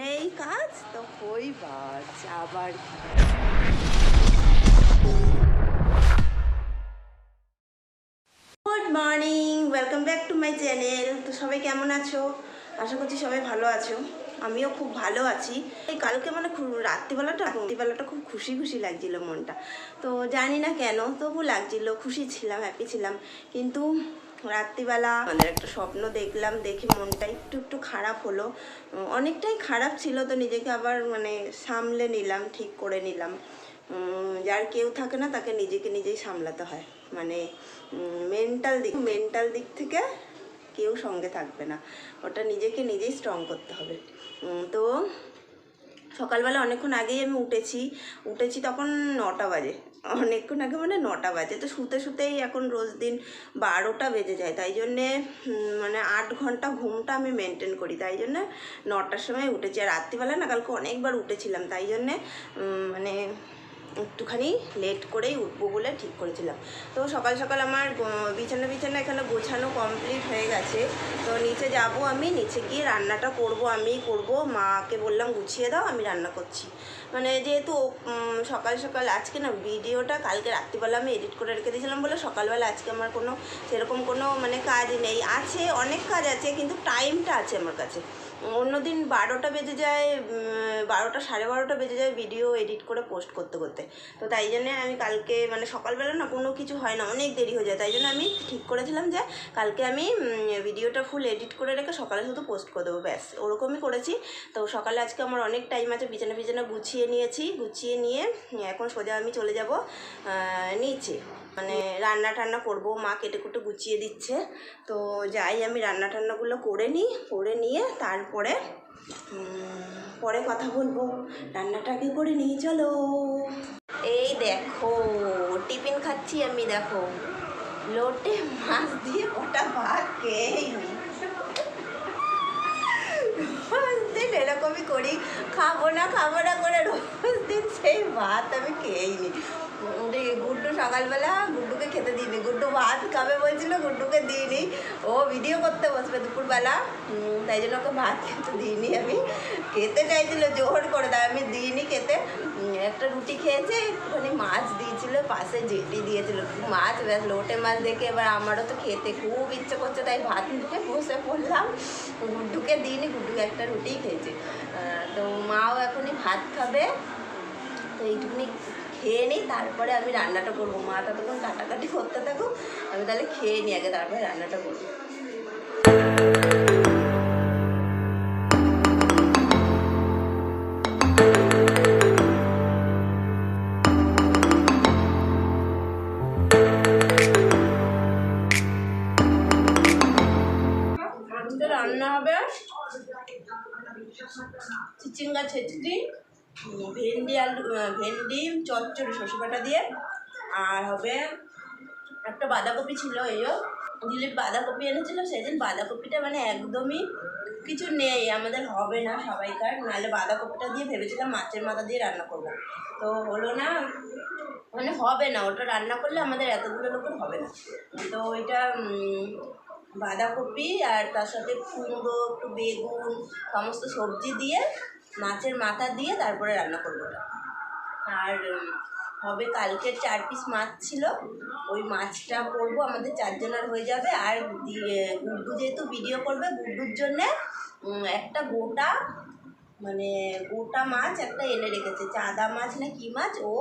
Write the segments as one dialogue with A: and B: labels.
A: নেই কাজ, তো বাজ, আবার good morning welcome back to my channel তো সবাই কেমন আছো? আশা করছি সবাই ভালো আছো। আমিও খুব ভালো আছি। এই কালকে মানে রাত্রিবেলাটা রাত্রিবেলাটা খুব খুশি খুশি লাগছিল মনটা। তো জানি না কেন, তবু লাগছিল, খুশি ছিলাম হ্যাপি ছিলাম। কিন্তু রাত্রিবেলা আমাদের একটা স্বপ্ন দেখলাম, দেখে মনটা একটু একটু খারাপ হলো। অনেকটাই খারাপ ছিল তো নিজেকে আবার মানে সামলে নিলাম, ঠিক করে নিলাম। যার কেউ থাকে না তাকে নিজেকে নিজেই সামলাতে হয়। মানে মেন্টাল দিক মেন্টাল দিক থেকে কেউ সঙ্গে থাকবে না। ওটা নিজেকে নিজেই স্ট্রং করতে হবে। তো সকালবেলা অনেকক্ষণ আগেই আমি উঠেছি। উঠেছি তখন নটা বাজে। অনেকক্ষণ আগে মানে নটা বাজে। তো শুতে শুতেই এখন রোজ দিন বারোটা বেজে যায়। তাই জন্যে মানে আট ঘণ্টা ঘুমটা আমি মেনটেন করি। তাই জন্যে নটার সময় উঠেছি। আর রাত্রিবেলা না কালকে অনেকবার উঠেছিলাম। তাই জন্যে মানে একটুখানি লেট করেই উঠবো বলে ঠিক করেছিলাম। তো সকাল সকাল আমার বিছানা বিছানা এখানে গোছানো কমপ্লিট হয়ে গেছে। তো নিচে যাব আমি, নিচে গিয়ে রান্নাটা করব আমি, করব মাকে বললাম, গুছিয়ে দাও, আমি রান্না করছি। মানে যেহেতু সকাল সকাল আজকে না ভিডিওটা কালকে রাত্রিবেলা আমি এডিট করে রেখে দিয়েছিলাম বলে সকালবেলা আজকে আমার কোনো, সেরকম কোনো মানে কাজ নেই। আছে, অনেক কাজ আছে, কিন্তু টাইমটা আছে আমার কাছে। অন্যদিন বারোটা বেজে যায় বারোটা সাড়ে বারোটা বেজে যায় ভিডিও এডিট করে পোস্ট করতে করতে। তো তাই জন্যে আমি কালকে মানে সকালবেলা না কোনো কিছু হয় না, অনেক দেরি হয়ে যায়। তাই জন্য আমি ঠিক করেছিলাম যে কালকে আমি ভিডিওটা ফুল এডিট করে রেখে সকালে শুধু পোস্ট করে দেবো, ব্যাস। ওরকমই করেছি। তো সকালে আজকে আমার অনেক টাইম আছে, বিছানা বিছানা গুছিয়ে নিয়েছি, গুছিয়ে নিয়ে, এখন সোজা আমি চলে যাব নিচে। মানে রান্না টান্না করব, মা কেটে কুটে গুছিয়ে দিচ্ছে। তো যাই, আমি রান্না টান্নাগুলো করে নিই, করে নিয়ে তারপরে পরে কথা বলব। রান্নাটা রান্নাটাকে করে নিই, চলো। এই দেখো, টিফিন খাচ্ছি আমি, দেখো। লোটে মাছ দিয়ে গোটা ভাত এরকমই করি। খাব না খাব না করে রোজ দিন সেই ভাত আমি খেয়েই নি। রে গুড্ডু সকালবেলা গুড্ডুকে খেতে দিইনি। গুড্ডু ভাত খাবে বলছিল, গুড্ডুকে দিইনি। ও ভিডিও করতে বসবে দুপুরবেলা। তাই জন্য ওকে ভাত খেতে দিইনি আমি। খেতে চাইছিল, জোর করে তাই আমি দিইনি খেতে। একটা রুটি খেয়েছে, একটুখানি মাছ দিয়েছিল, পাশে জেটি দিয়েছিল। মাছ, ব্যাস লোটে মাছ দেখে এবার আমারও তো খেতে খুব ইচ্ছে করছে, তাই ভাত নিতে বসে পড়লাম। গুড্ডুকে দিইনি, গুড্ডুকে একটা রুটিই খেয়েছে। তো মাও এখনই ভাত খাবে। তো এইটুকুনি খেয়ে নিই তারপরে আমি রান্নাটা করব। মা ততক্ষণ কাটাকাটি করতে থাকুক আমি তাহলে খেয়ে নিই আগে তারপরে রান্নাটা করব। রান্না হবে চিচিঙ্গা উম, ভেন্ডি আলু ভেন্ডি, চচ্চড়ি শসে বাটা দিয়ে, আর হবে একটা বাঁধাকপি ছিল এইও দিলীপ বাঁধাকপি এনেছিল সেদিন বাঁধাকপিটা মানে একদমই কিছু নেই, আমাদের হবে না সবাইকার, নাহলে বাঁধাকপিটা দিয়ে ভেবেছিলাম মাছের মাথা দিয়ে রান্না করব। তো হলো না মানে হবে না, ওটা রান্না করলে আমাদের এতগুলো লোকের হবে না। তো ওইটা বাঁধাকপি আর তার সাথে কুমড়ো, একটু বেগুন, সমস্ত সবজি দিয়ে মাছের মাথা দিয়ে তারপরে রান্না করব আর হবে কালকের চার পিস মাছ ছিল। ওই মাছটা করব, আমাদের চারজনের হয়ে যাবে। আর গুড্ডু যেহেতু ভিডিও করবে, গুড্ডুর জন্যে একটা গোটা মানে গোটা মাছ একটা এনে রেখেছে, চাঁদা মাছ না কি মাছ, ও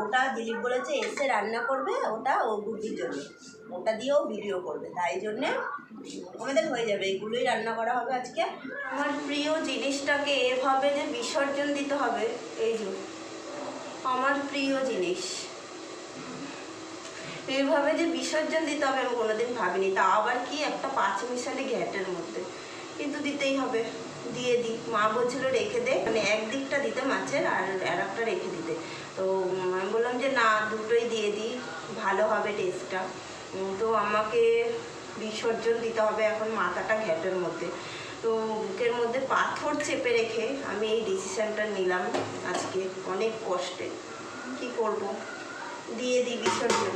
A: ওটা দিলীপ বলেছে এসে রান্না করবে, ওটা ও গুড্ডির জন্য। ওটা দিয়েও ভিডিও করবে, তাই জন্যে আমাদের হয়ে যাবে, এগুলোই রান্না করা হবে আজকে। আমার প্রিয় জিনিসটাকে এভাবে যে বিসর্জন দিতে হবে, এই যে, আমার প্রিয় জিনিস। এইভাবে যে বিসর্জন দিতে হবে আমি কোনোদিন ভাবিনি তা আবার কি একটা পাঁচ মিশালি ঘ্যাটের মধ্যে, কিন্তু দিতেই হবে। দিয়ে দিই মা বলছিল রেখে দে মানে একদিকটা দিতে মাছের আর আর একটা রেখে দিতে। তো আমি বললাম যে না, দুটোই দিয়ে দিই ভালো হবে টেস্টটা তো আমাকে বিসর্জন দিতে হবে এখন মাথাটা ঘ্যাটের মধ্যে। তো বুকের মধ্যে পাথর চেপে রেখে আমি এই ডিসিশানটা নিলাম আজকে, অনেক কষ্টে। কি করব? দিয়ে দিই বিসর্জন।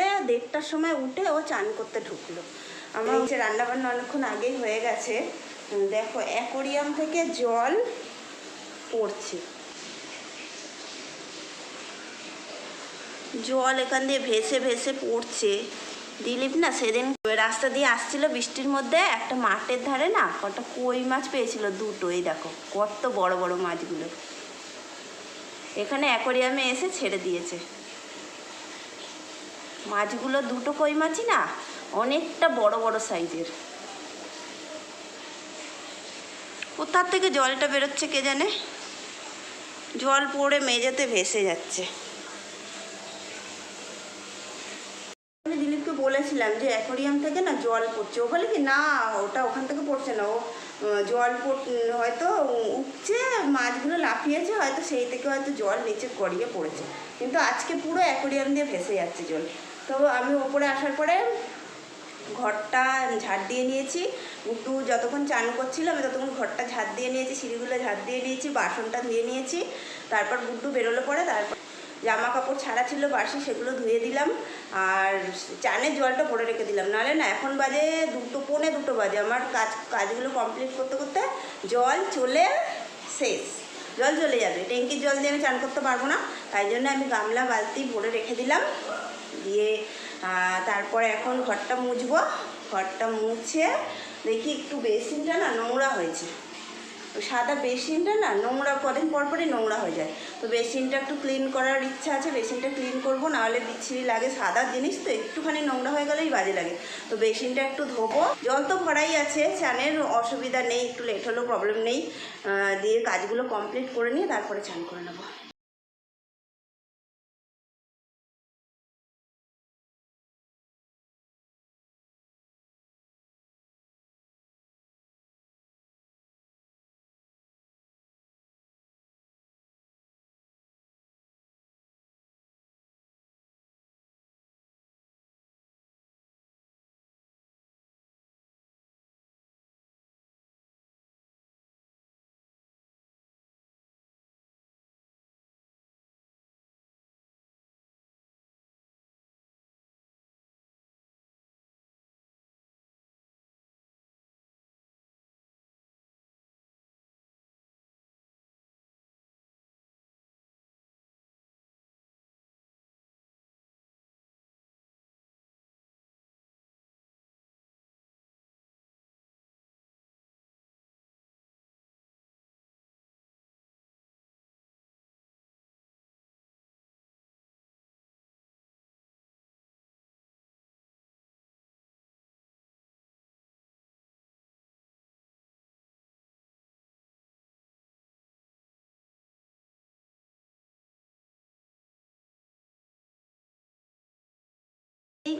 A: দেড়টার সময় উঠে ও চান করতে ঢুকলো। আমার হচ্ছে রান্নাবান্না অনেকক্ষণ আগেই হয়ে গেছে। দেখো, অ্যাকোরিয়াম থেকে জল পড়ছে। জল এখান দিয়ে ভেসে ভেসে পড়ছে। দিলীপ না সেদিন রাস্তা দিয়ে আসছিল বৃষ্টির মধ্যে, একটা মাঠের ধারে না কটা কই মাছ পেয়েছিল দুটো, এই দেখো, কত বড় বড় মাছগুলো। এখানে অ্যাকোরিয়ামে এসে ছেড়ে দিয়েছে। মাছগুলো দুটো কই মাছই না, অনেকটা বড় বড় সাইজের। কোথার থেকে জলটা বেরোচ্ছে কে জানে? জল পড়ে মেঝেতে ভেসে যাচ্ছে। আমি দিলীপকে বলেছিলাম যে অ্যাকোরিয়াম থেকে না জল পড়ছে। ও বলে কি, না, ওটা ওখান থেকে পড়ছে না। ও জল হয়তো উঠছে মাছগুলো লাফিয়েছে, হয়তো সেই থেকে হয়তো জল নিচে গড়িয়ে পড়েছে। কিন্তু আজকে পুরো অ্যাকোরিয়াম দিয়ে ভেসে যাচ্ছে জল। তো আমি ওপরে আসার পরে ঘরটা ঝাড় দিয়ে নিয়েছি। একটু যতক্ষণ চান করছিল, আমি ততক্ষণ ঘরটা ঝাড় দিয়ে নিয়েছি, সিঁড়িগুলো ঝাড় দিয়ে নিয়েছি, বাসনটা ধুয়ে নিয়েছি, তারপর গুড্ডু বেরোলো পরে, তারপর জামা কাপড় ছাড়া ছিল, বাসি সেগুলো ধুয়ে দিলাম, আর চানের জলটা ভরে রেখে দিলাম। নাহলে না, এখন বাজে দুটো, পৌনে দুটো বাজে, আমার কাজ, কাজগুলো কমপ্লিট করতে করতে জল চলে শেষ। জল চলে যাবে। ট্যাঙ্কির জল দিয়ে আমি চান করতে পারব না, তাই জন্য আমি গামলা, বালতি ভরে রেখে দিলাম। দিয়ে তারপরে এখন ঘরটা মুছবো। ঘরটা মুছে দেখি একটু বেসিনটা না নোংরা হয়েছে। সাদা বেসিনটা না নোংরা, কদিন পর পরই নোংরা হয়ে যায়। তো বেসিনটা একটু ক্লিন করার ইচ্ছা আছে, বেসিনটা ক্লিন করব, নাহলে বিচ্ছিরি লাগে। সাদা জিনিস তো একটুখানি নোংরা হয়ে গেলেই বাজে লাগে। তো বেসিনটা একটু ধোবো। জল তো ভরাই আছে চানের অসুবিধা নেই, একটু লেট হলেও প্রবলেম নেই। দিয়ে কাজগুলো কমপ্লিট করে নিয়ে তারপরে চান করে নেব।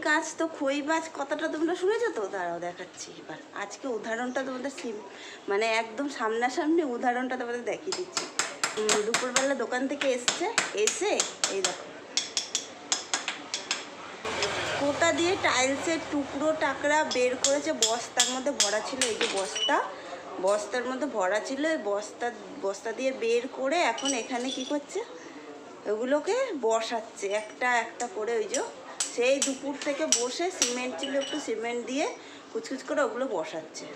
A: কাজ তো খই বাজ কথাটা তোমরা শুনেছো তো? দাঁড়াও দেখাচ্ছি এবার। আজকে উদাহরণটা তোমাদের সিম মানে একদম সামনাসামনি উদাহরণটা তোমাদের দেখিয়ে দিচ্ছি। দুপুরবেলা দোকান থেকে এসছে, এসে এই দেখো। কোটা দিয়ে টাইলসের টুকরো, টাকরা বের করেছে, বস্তার মধ্যে ভরা ছিল। এই যে বস্তা, বস্তার মধ্যে ভরা ছিল। এই বস্তা বস্তা দিয়ে বের করে এখন এখানে কি করছে? ওগুলোকে বসাচ্ছে। একটা একটা করে ওই যে সেই দুপুর থেকে বসে সিমেন্ট ছিল একটু সিমেন্ট দিয়ে কুচকুচ করে ওগুলো বসাচ্ছে।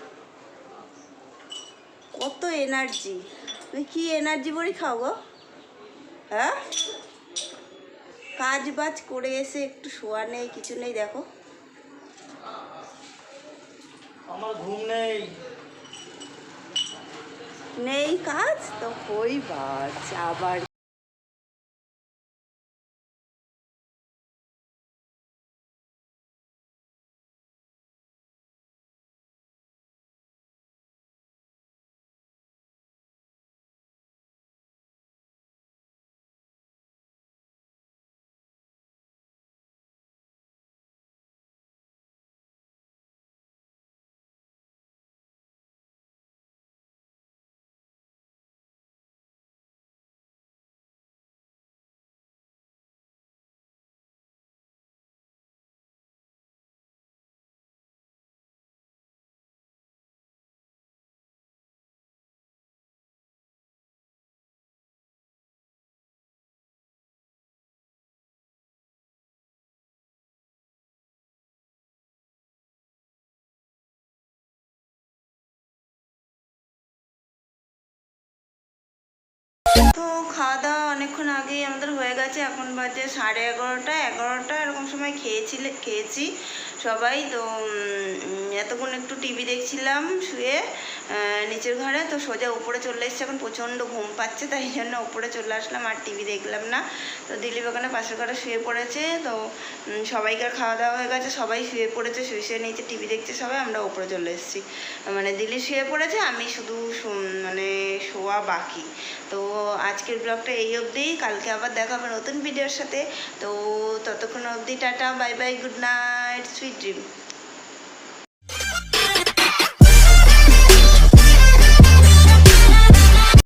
A: কত এনার্জি। তুই কি এনার্জি বড়ি খাও গো? হ্যাঁ? কাজ বাজ করে এসে একটু শোয়া নেই কিছু নেই দেখো।
B: আমার ঘুম নেই।
A: নেই কাজ? তো হই বাজ আবার তো খাওয়া দাওয়া অনেকক্ষণ আগেই আমাদের হয়ে গেছে। এখন বাজে সাড়ে এগারোটা এগারোটা এরকম সময় খেয়েছিলে, খেয়েছি। সবাই, তো এতক্ষণ একটু টিভি দেখছিলাম, শুয়ে নিচের ঘরে, তো সোজা উপরে চলে এসেছে। এখন প্রচণ্ড ঘুম পাচ্ছে, তাই জন্য উপরে চলে আসলাম, আর টিভি দেখলাম না। তো দিলীপ ওখানে পাশের ঘরে শুয়ে পড়েছে, তো সবাইকার খাওয়া দাওয়া হয়ে গেছে, সবাই শুয়ে পড়েছে, শুয়ে শুয়ে নিচে টিভি দেখছে সবাই, আমরা উপরে চলে এসেছি। মানে দিল্লি শুয়ে পড়েছে, আমি শুধু মানে শোয়া বাকি। তো আজকের ব্লগটা এই অবধিই কালকে আবার দেখা হবে নতুন ভিডিওর সাথে। তো ততক্ষণ অবধি tata, bye bye, good night. satisfied sweet dream.